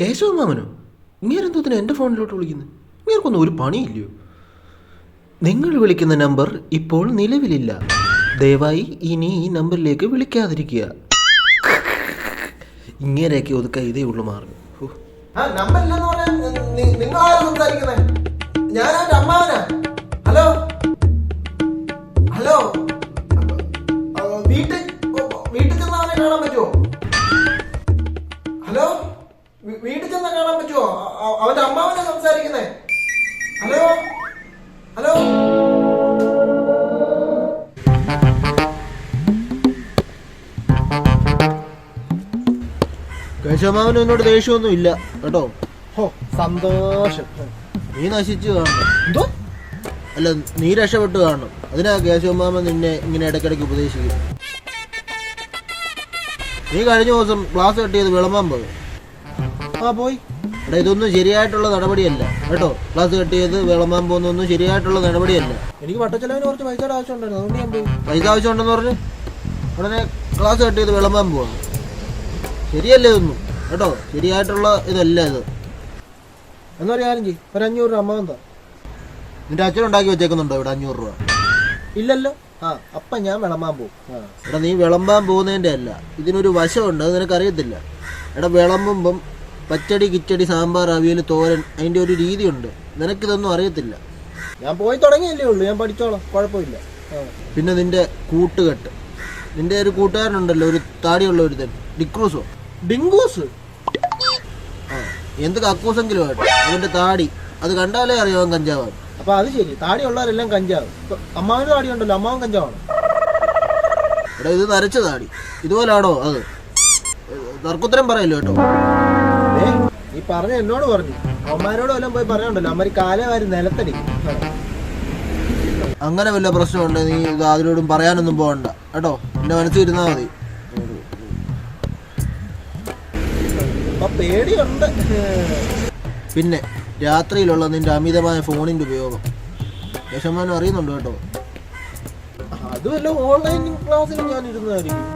കേശവ മാമനോ? ഇങ്ങേരെന്തോത്തിന് എന്റെ ഫോണിലോട്ട് വിളിക്കുന്നത് ഇങ്ങേർക്കൊന്നും ഒരു പണിയില്ലയോ? നിങ്ങൾ വിളിക്കുന്ന നമ്പർ ഇപ്പോൾ നിലവിലില്ല. ദയവായി ഇനി ഈ നമ്പറിലേക്ക് വിളിക്കാതിരിക്കുക. ഇങ്ങനെയൊക്കെ ഒതുക്കാൻ ഇതേ ഉള്ളു മാർഗം. നമ്പർ നിങ്ങൾ അവന്റെ അമ്മാവനെ സംസാരിക്കുന്നേ. ഹലോ? ഹലോ? കേശവമാവന് എന്നോട് ദേഷ്യമൊന്നും ഇല്ല കേട്ടോ? ഹോ സന്തോഷം. നീ നശിച്ചു കാണണം. എന്തോ? അല്ല നീ രക്ഷപ്പെട്ടു കാണണം. അതിനാ കേശവമാമൻ നിന്നെ ഇങ്ങനെ ഇടയ്ക്കിടയ്ക്ക് ഉപദേശിക്കും. നീ കഴിഞ്ഞ ദിവസം ക്ലാസ് കട്ട് ചെയ്ത് വിളമ്പാൻ പോയി? ആ പോയി. എടാ ഇതൊന്നും ശരിയായിട്ടുള്ള നടപടിയല്ല. കേട്ടോ? ക്ലാസ് കട്ട് ചെയ്ത് വിളമ്പാൻ പോകുന്നൊന്നും ശരിയായിട്ടുള്ള നടപടിയല്ല. എനിക്ക് വട്ടച്ചെലവിന് കുറച്ച് പൈസയുടെ ആവശ്യമുണ്ടായിരുന്നു. അതുകൊണ്ട് ഞാൻ പോയി. പൈസ ആവശ്യമുണ്ടെന്ന് പറഞ്ഞ് ഉടനെ ക്ലാസ് കട്ട് ചെയ്ത് വിളമ്പാൻ പോവാണ്. ശരിയല്ലേ ഇതൊന്നും? കേട്ടോ? ശരിയായിട്ടുള്ള ഇതല്ല ഇത്. എന്ന് കാര്യം ചെയ്യും. ഒരു അഞ്ഞൂറ് രൂപ അമ്മ താ നിന്റെ അച്ഛൻ ഉണ്ടാക്കി വെച്ചേക്കുന്നുണ്ടോ ഇവിടെ അഞ്ഞൂറ് രൂപ? ഇല്ലല്ലോ. ആ. അപ്പൊ ഞാൻ വിളമ്പാൻ പോകും. എടാ നീ വിളമ്പാൻ പോകുന്നതിന്റെ അല്ല. ഇതിനൊരു വശമുണ്ട്. അത് നിനക്കറിയത്തില്ല. എടാ വിളമ്പുമ്പം പച്ചടി കിച്ചടി സാമ്പാർ അവിയൽ തോരൻ അതിന്റെ ഒരു രീതിയുണ്ട്. നിനക്കിതൊന്നും അറിയത്തില്ല. ഞാൻ പോയി തുടങ്ങിയല്ലേ ഉള്ളൂ. ഞാൻ പഠിച്ചോളാം. കുഴപ്പമില്ല. പിന്നെ നിന്റെ കൂട്ടുകെട്ട്. നിന്റെ ഒരു കൂട്ടുകാരനുണ്ടല്ലോ ഒരു താടിയുള്ള ഒരുത്തൻ. ഡിക്രൂസോ? ഡിങ്കൂസ്? ആ. എന്ത് കക്കൂസെങ്കിലും ആട്ടെ അവന്റെ താടി. അത് കണ്ടാലേ അറിയാവും കഞ്ചാവാണ്. അപ്പൊ അത് ശരി. താടി ഉള്ളവരെല്ലാം കഞ്ചാവ്. അമ്മാവിന് താടി ഉണ്ടല്ലോ അമ്മാവൻ കഞ്ചാവാണ്. എടാ ഇത് നരച്ച താടി. ഇതുപോലാണോ അത്? തർക്കുത്തരം പറയല്ലോ കേട്ടോ. നീ പറഞ്ഞ എന്നോട് പറഞ്ഞു. അമ്മമാരോട് വല്ലതും പോയി പറഞ്ഞുണ്ടല്ലോ. അമ്മര് കാലേ വരും നിലത്തടി. അങ്ങനെ വല്ല പ്രശ്നമുണ്ട്? നീ ഇത് ആരോടും പറയാനൊന്നും പോകണ്ട. കേട്ടോ? എന്റെ മനസ്സിൽ ഇരുന്നാ മതി. പേടിയുണ്ട്. പിന്നെ രാത്രിയിലുള്ള നിന്റെ അമിതമായ ഫോണിന്റെ ഉപയോഗം. യശമാനം അറിയുന്നുണ്ട് കേട്ടോ? അതുമല്ല ഓൺലൈൻ ക്ലാസ്സിൽ ഞാൻ ഇരുന്നതായിരിക്കും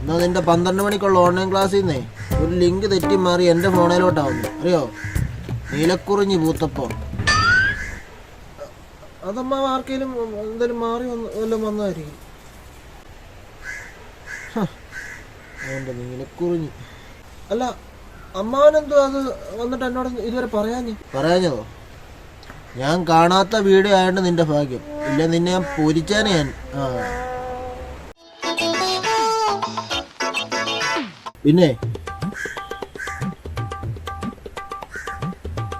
എന്നാ നിന്റെ പന്ത്രണ്ട് മണിക്കുള്ള ഓൺലൈൻ ക്ലാസ്സിൽ നിന്നേ ഒരു ലിങ്ക് തെറ്റി മാറി എന്റെ ഫോണിലോട്ടാവുന്നു. അറിയോ? നീലക്കുറിഞ്ഞി പൂത്തപ്പോൾ അതമ്മ ആർക്കെങ്കിലും എന്തെങ്കിലും മാറി വന്ന് വല്ലതും വന്നതായിരിക്കും അവന്റെ നീലക്കുറിഞ്ഞി. അല്ല അമ്മാവനെന്തോ അത് വന്നിട്ട് എന്നോട് ഇതുവരെ പറയാഞ്ഞേ? പറയാഞ്ഞതോ? ഞാൻ കാണാത്ത വീഡിയോ ആയതുകൊണ്ട് നിന്റെ ഭാഗ്യം. ഇല്ല നിന്നെ ഞാൻ പൊരിച്ചാനെ ഞാൻ ആ. പിന്നെ?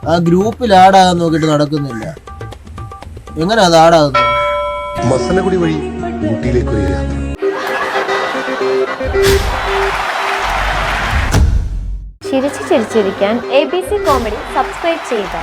ആ ഗ്രൂപ്പിൽ ആഡാകാൻ നോക്കിയിട്ട് നടക്കുന്നില്ല. എങ്ങനെ അത് ആഡാകുന്നത് മസനഗുടി വഴി യാത്ര. ചിരിച്ച് ചിരിച്ചിരിക്കാൻ A B C comedy subscribe ചെയ്യുക